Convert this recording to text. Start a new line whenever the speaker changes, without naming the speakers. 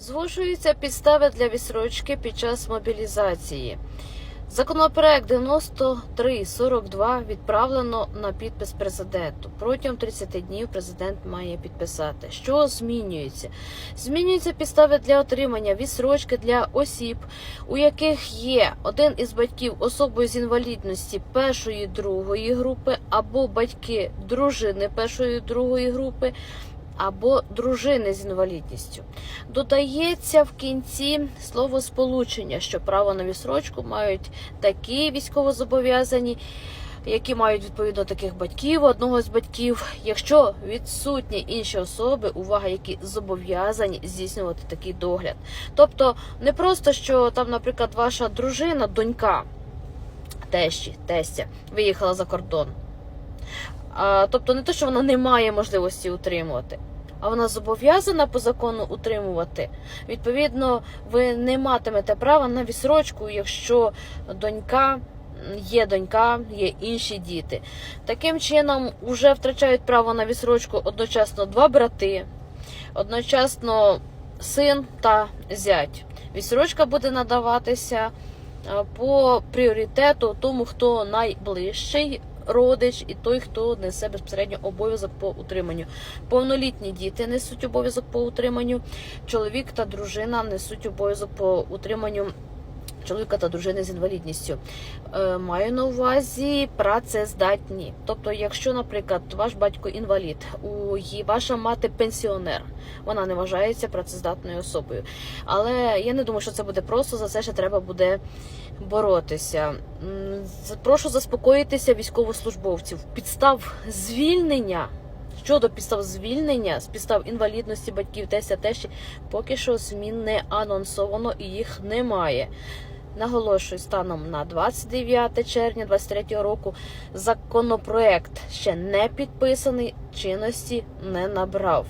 Звужуються підстави для відсрочки під час мобілізації. Законопроект 9342 відправлено на підпис президенту. Протягом 30 днів президент має підписати. Що змінюється? Змінюються підстави для отримання відсрочки для осіб, у яких є один із батьків особою з інвалідності першої другої групи, або батьки дружини першої другої групи, або дружини з інвалідністю. Додається в кінці слово сполучення, що право на відсрочку мають такі військовозобов'язані, які мають відповідно таких батьків, одного з батьків, якщо відсутні інші особи, увага, які зобов'язані здійснювати такий догляд. Тобто не просто що там, наприклад, ваша дружина, донька тещі, тестя, виїхала за кордон. Тобто не те, що вона не має можливості утримувати, а вона зобов'язана по закону утримувати. Відповідно, ви не матимете права на відсрочку, якщо донька. Є донька, є інші діти. Таким чином, вже втрачають право на відсрочку одночасно два брати, одночасно син та зять. Відсрочка буде надаватися по пріоритету тому, хто найближчий родич і той, хто несе безпосередньо обов'язок по утриманню. Повнолітні діти несуть обов'язок по утриманню, чоловік та дружина несуть обов'язок по утриманню. Чоловіка та дружини з інвалідністю Е, маю на увазі працездатні. Тобто, якщо, наприклад, ваш батько інвалід, у її ваша мати пенсіонер, вона не вважається працездатною особою. Але я не думаю, що це буде просто. За це ще треба буде боротися. Прошу заспокоїтися військовослужбовців. Підстав звільнення. Щодо підстав звільнення з підстав інвалідності батьків теся тещі, поки що змін не анонсовано і їх немає. Наголошую, станом на 29 червня 2023 року законопроект ще не підписаний, чинності не набрав.